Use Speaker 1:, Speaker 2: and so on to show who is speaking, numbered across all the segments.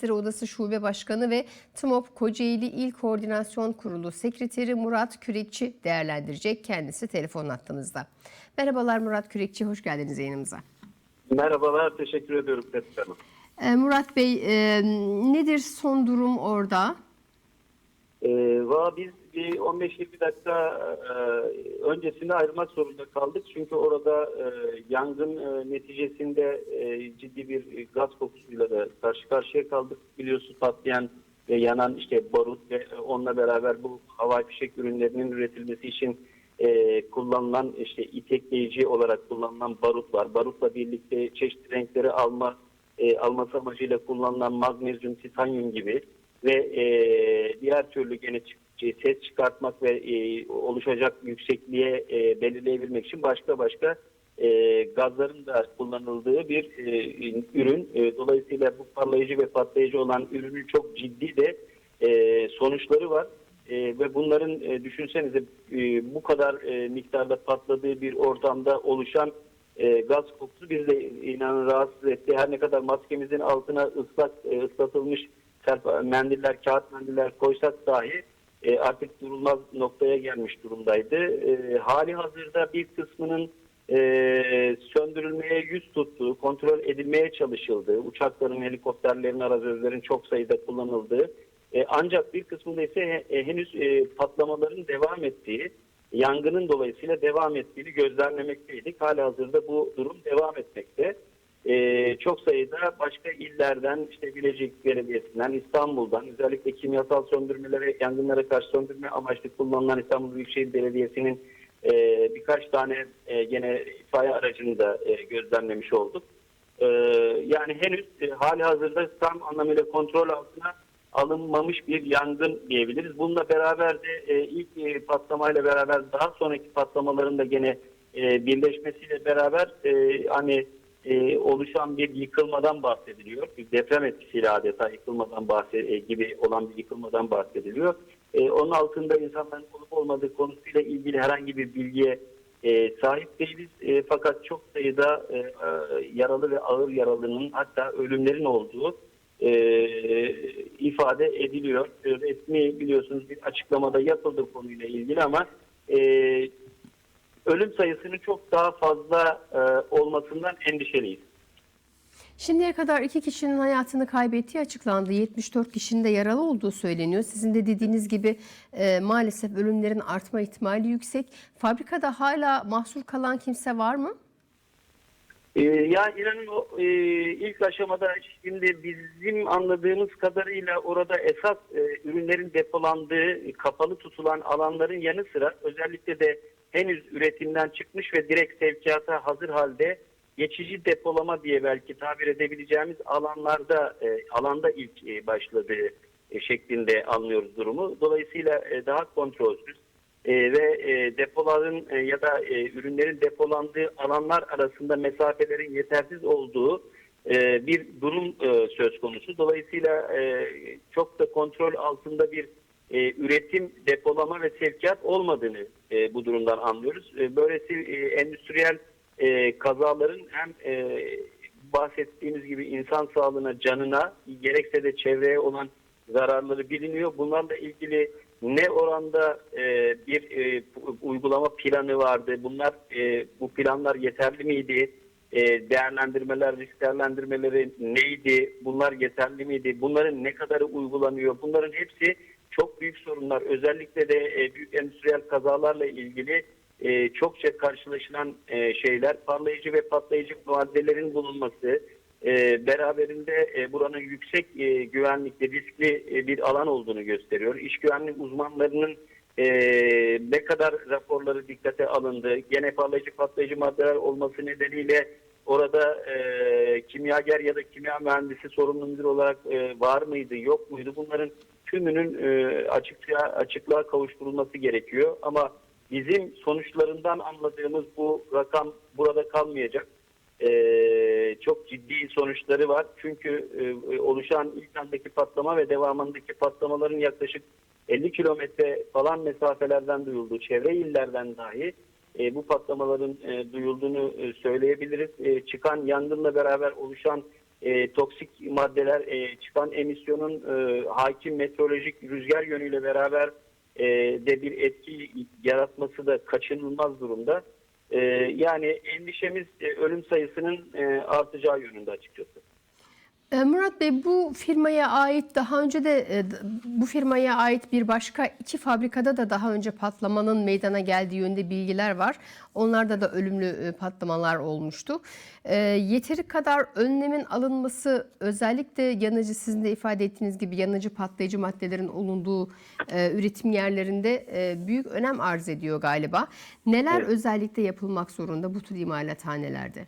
Speaker 1: Seri Odası Şube Başkanı ve TMOP Kocaeli İl Koordinasyon Kurulu Sekreteri Murat Kürekçi değerlendirecek. Kendisi telefon hattımızda. Merhabalar Murat Kürekçi, hoş geldiniz yayınımıza.
Speaker 2: Merhabalar, teşekkür ediyorum Fethi Hanım.
Speaker 1: Ee, Murat Bey, e, nedir son durum orada?
Speaker 2: Ee, Valla biz bir 15-20 dakika e, öncesinde ayrılmak zorunda kaldık. Çünkü orada e, yangın e, neticesinde ciddi bir gaz kokusuyla da karşı karşıya kaldık. Biliyorsunuz patlayan ve yanan işte barut ve onunla beraber bu havai fişek ürünlerinin üretilmesi için kullanılan işte itekleyici olarak kullanılan barut var. Barutla birlikte çeşitli renkleri alma alması amacıyla kullanılan magnezyum, titanyum gibi ve e, diğer türlü gene çık- ses çıkartmak ve e, oluşacak yüksekliğe e, belirleyebilmek için başka başka e, gazların da kullanıldığı bir e, ürün. E, dolayısıyla bu parlayıcı ve patlayıcı olan ürünün çok ciddi de e, sonuçları var. E, ve bunların e, düşünsenize e, bu kadar e, miktarda patladığı bir ortamda oluşan e, gaz kokusu bizi de inanın rahatsız etti. Her ne kadar maskemizin altına ıslak e, ıslatılmış mendiller, kağıt mendiller koysak dahi e, artık durulmaz noktaya gelmiş durumdaydı. E, hali hazırda bir kısmının e, söndürülmeye yüz tuttuğu, kontrol edilmeye çalışıldığı, uçakların, helikopterlerin, arazözlerin çok sayıda kullanıldığı, e, ancak bir kısmında ise he- e, henüz e, patlamaların devam ettiği, yangının dolayısıyla devam ettiğini gözlemlemekteydik. Hala hazırda bu durum devam etmekte. Ee, çok sayıda başka illerden işte Bilecik Belediyesi'nden İstanbul'dan özellikle kimyasal söndürmelere yangınlara karşı söndürme amaçlı kullanılan İstanbul Büyükşehir Belediyesi'nin e, birkaç tane e, gene itfaiye aracını da e, gözlemlemiş olduk. E, yani henüz e, hali hazırda tam anlamıyla kontrol altına alınmamış bir yangın diyebiliriz. Bununla beraber de e, ilk e, patlamayla beraber daha sonraki patlamaların da gene e, birleşmesiyle beraber e, hani e, oluşan bir yıkılmadan bahsediliyor. Bir deprem etkisiyle adeta yıkılmadan bahse e, gibi olan bir yıkılmadan bahsediliyor. E, onun altında insanların olup olmadığı konusuyla ilgili herhangi bir bilgiye sahip değiliz. Fakat çok sayıda yaralı ve ağır yaralının hatta ölümlerin olduğu ifade ediliyor. Resmi biliyorsunuz bir açıklamada yapıldı konuyla ilgili ama ölüm sayısının çok daha fazla e, olmasından endişeliyiz.
Speaker 1: Şimdiye kadar iki kişinin hayatını kaybettiği açıklandı. 74 kişinin de yaralı olduğu söyleniyor. Sizin de dediğiniz gibi e, maalesef ölümlerin artma ihtimali yüksek. Fabrikada hala mahsur kalan kimse var mı?
Speaker 2: Ee, ya inanın o e, ilk aşamada şimdi bizim anladığımız kadarıyla orada esas e, ürünlerin depolandığı kapalı tutulan alanların yanı sıra özellikle de henüz üretimden çıkmış ve direkt sevkiyata hazır halde geçici depolama diye belki tabir edebileceğimiz alanlarda e, alanda ilk e, başladığı e, şeklinde anlıyoruz durumu. Dolayısıyla e, daha kontrolsüz e, ve e, depoların e, ya da e, ürünlerin depolandığı alanlar arasında mesafelerin yetersiz olduğu e, bir durum e, söz konusu. Dolayısıyla e, çok da kontrol altında bir e, üretim, depolama ve sevkiyat olmadığını e, bu durumdan anlıyoruz. E, böylesi e, endüstriyel e, kazaların hem e, bahsettiğimiz gibi insan sağlığına, canına gerekse de çevreye olan zararları biliniyor. Bunlarla ilgili ne oranda e, bir e, uygulama planı vardı? Bunlar e, bu planlar yeterli miydi? E, değerlendirmeler, risk değerlendirmeleri neydi? Bunlar yeterli miydi? Bunların ne kadarı uygulanıyor? Bunların hepsi çok büyük sorunlar. Özellikle de e, büyük endüstriyel kazalarla ilgili e, çokça karşılaşılan e, şeyler. Parlayıcı ve patlayıcı maddelerin bulunması, e, beraberinde e, buranın yüksek e, güvenlikli, riskli e, bir alan olduğunu gösteriyor. İş güvenlik uzmanlarının e, ne kadar raporları dikkate alındı, gene parlayıcı patlayıcı maddeler olması nedeniyle orada e, kimyager ya da kimya mühendisi sorumlu müdür olarak e, var mıydı, yok muydu? Bunların tümünün e, açıklığa, açıklığa kavuşturulması gerekiyor. Ama bizim sonuçlarından anladığımız bu rakam burada kalmayacak. Ee, çok ciddi sonuçları var. Çünkü e, oluşan ilk andaki patlama ve devamındaki patlamaların yaklaşık 50 kilometre falan mesafelerden duyulduğu, çevre illerden dahi e, bu patlamaların e, duyulduğunu e, söyleyebiliriz. E, çıkan yangınla beraber oluşan e, toksik maddeler e, çıkan emisyonun e, hakim meteorolojik rüzgar yönüyle beraber e, de bir etki yaratması da kaçınılmaz durumda. E, yani endişemiz e, ölüm sayısının e, artacağı yönünde açıkçası.
Speaker 1: E, Murat Bey bu firmaya ait daha önce de e, bu firmaya ait bir başka iki fabrikada da daha önce patlamanın meydana geldiği yönde bilgiler var. Onlarda da ölümlü e, patlamalar olmuştu. E, Yeteri kadar önlemin alınması özellikle yanıcı sizin de ifade ettiğiniz gibi yanıcı patlayıcı maddelerin olunduğu e, üretim yerlerinde büyük önem arz ediyor galiba. Neler
Speaker 2: Evet.
Speaker 1: özellikle yapılmak zorunda bu tür imalathanelerde?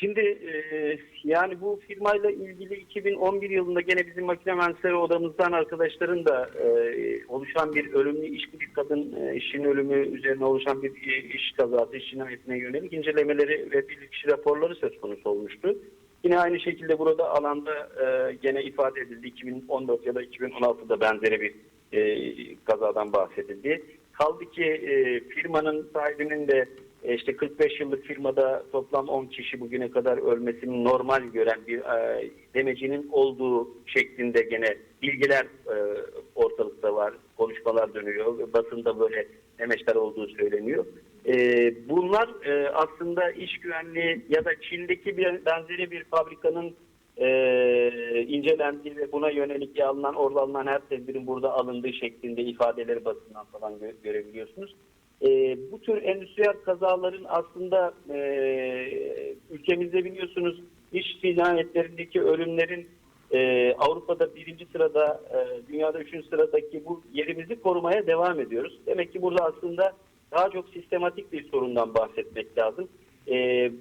Speaker 2: Şimdi e, yani bu firmayla ilgili 2011 yılında gene bizim makine mühendisleri odamızdan arkadaşların da e, oluşan bir ölümlü iş bir kadın e, işin ölümü üzerine oluşan bir e, iş kazası, iş cinayetine yönelik incelemeleri ve bilirkişi raporları söz konusu olmuştu. Yine aynı şekilde burada alanda e, gene ifade edildi 2014 ya da 2016'da benzeri bir e, kazadan bahsedildi. Kaldı ki e, firmanın sahibinin de işte 45 yıllık firmada toplam 10 kişi bugüne kadar ölmesini normal gören bir e, demecinin olduğu şeklinde gene bilgiler e, ortalıkta var. Konuşmalar dönüyor. Basında böyle demeçler olduğu söyleniyor. E, bunlar e, aslında iş güvenliği ya da Çin'deki bir benzeri bir fabrikanın e, incelendiği ve buna yönelik alınan, orada alınan her tedbirin burada alındığı şeklinde ifadeleri basından falan gö- görebiliyorsunuz. E, bu tür endüstriyel kazaların aslında e, ülkemizde biliyorsunuz iş cinayetlerindeki ölümlerin e, Avrupa'da birinci sırada, e, dünyada üçüncü sıradaki bu yerimizi korumaya devam ediyoruz. Demek ki burada aslında daha çok sistematik bir sorundan bahsetmek lazım. E,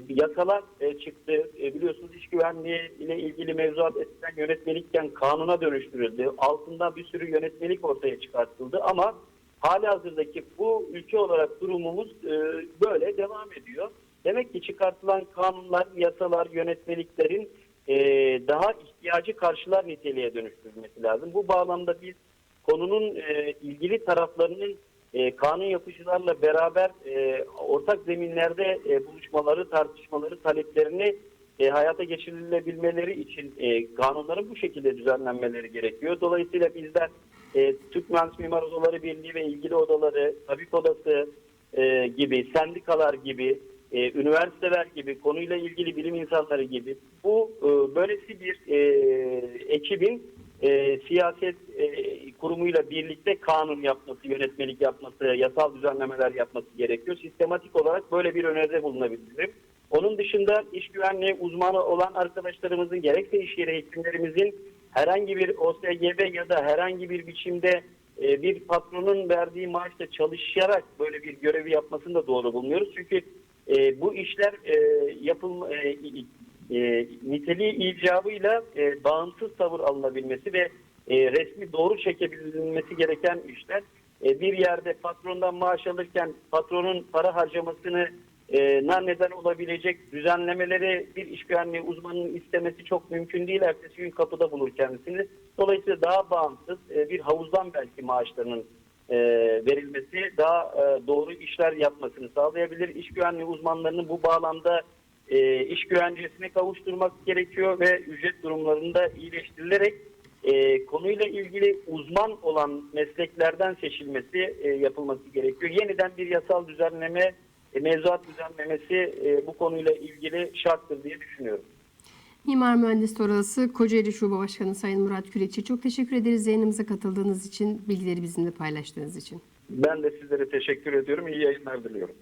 Speaker 2: yasalar e, çıktı. E, biliyorsunuz iş güvenliği ile ilgili mevzuat eskiden yönetmelikken kanuna dönüştürüldü. Altında bir sürü yönetmelik ortaya çıkartıldı ama hali hazırdaki bu ülke olarak durumumuz e, böyle devam ediyor. Demek ki çıkartılan kanunlar, yasalar, yönetmeliklerin e, daha ihtiyacı karşılar niteliğe dönüştürülmesi lazım. Bu bağlamda biz konunun e, ilgili taraflarının kanun yapıcılarla beraber ortak zeminlerde buluşmaları, tartışmaları, taleplerini hayata geçirilebilmeleri için kanunların bu şekilde düzenlenmeleri gerekiyor. Dolayısıyla bizler e, Türk Mühendis Mimar Odaları Birliği ve ilgili odaları, tabip odası e, gibi, sendikalar gibi, e, üniversiteler gibi, konuyla ilgili bilim insanları gibi bu e, böylesi bir e, ekibin e, siyaset e, kurumuyla birlikte kanun yapması, yönetmelik yapması, yasal düzenlemeler yapması gerekiyor. Sistematik olarak böyle bir öneride bulunabilirim. Onun dışında iş güvenliği uzmanı olan arkadaşlarımızın gerekse iş yeri hekimlerimizin herhangi bir OSGB ya da herhangi bir biçimde e, bir patronun verdiği maaşla çalışarak böyle bir görevi yapmasını da doğru bulmuyoruz. Çünkü e, bu işler e, yapılma e, e, niteliği icabıyla e, bağımsız tavır alınabilmesi ve e, resmi doğru çekebilmesi gereken işler. E, bir yerde patrondan maaş alırken patronun para harcamasını na neden olabilecek düzenlemeleri bir iş güvenliği uzmanının istemesi çok mümkün değil. Ertesi gün kapıda bulur kendisini. Dolayısıyla daha bağımsız e, bir havuzdan belki maaşlarının e, verilmesi daha e, doğru işler yapmasını sağlayabilir. İş güvenliği uzmanlarının bu bağlamda iş güvencesine kavuşturmak gerekiyor ve ücret durumlarını da iyileştirilerek konuyla ilgili uzman olan mesleklerden seçilmesi yapılması gerekiyor. Yeniden bir yasal düzenleme, mevzuat düzenlemesi e, bu konuyla ilgili şarttır diye düşünüyorum.
Speaker 1: Mimar Mühendis Odası Kocaeli Şube Başkanı Sayın Murat Kürekçi çok teşekkür ederiz yayınımıza katıldığınız için, bilgileri bizimle paylaştığınız için.
Speaker 2: Ben de sizlere teşekkür ediyorum. İyi yayınlar diliyorum.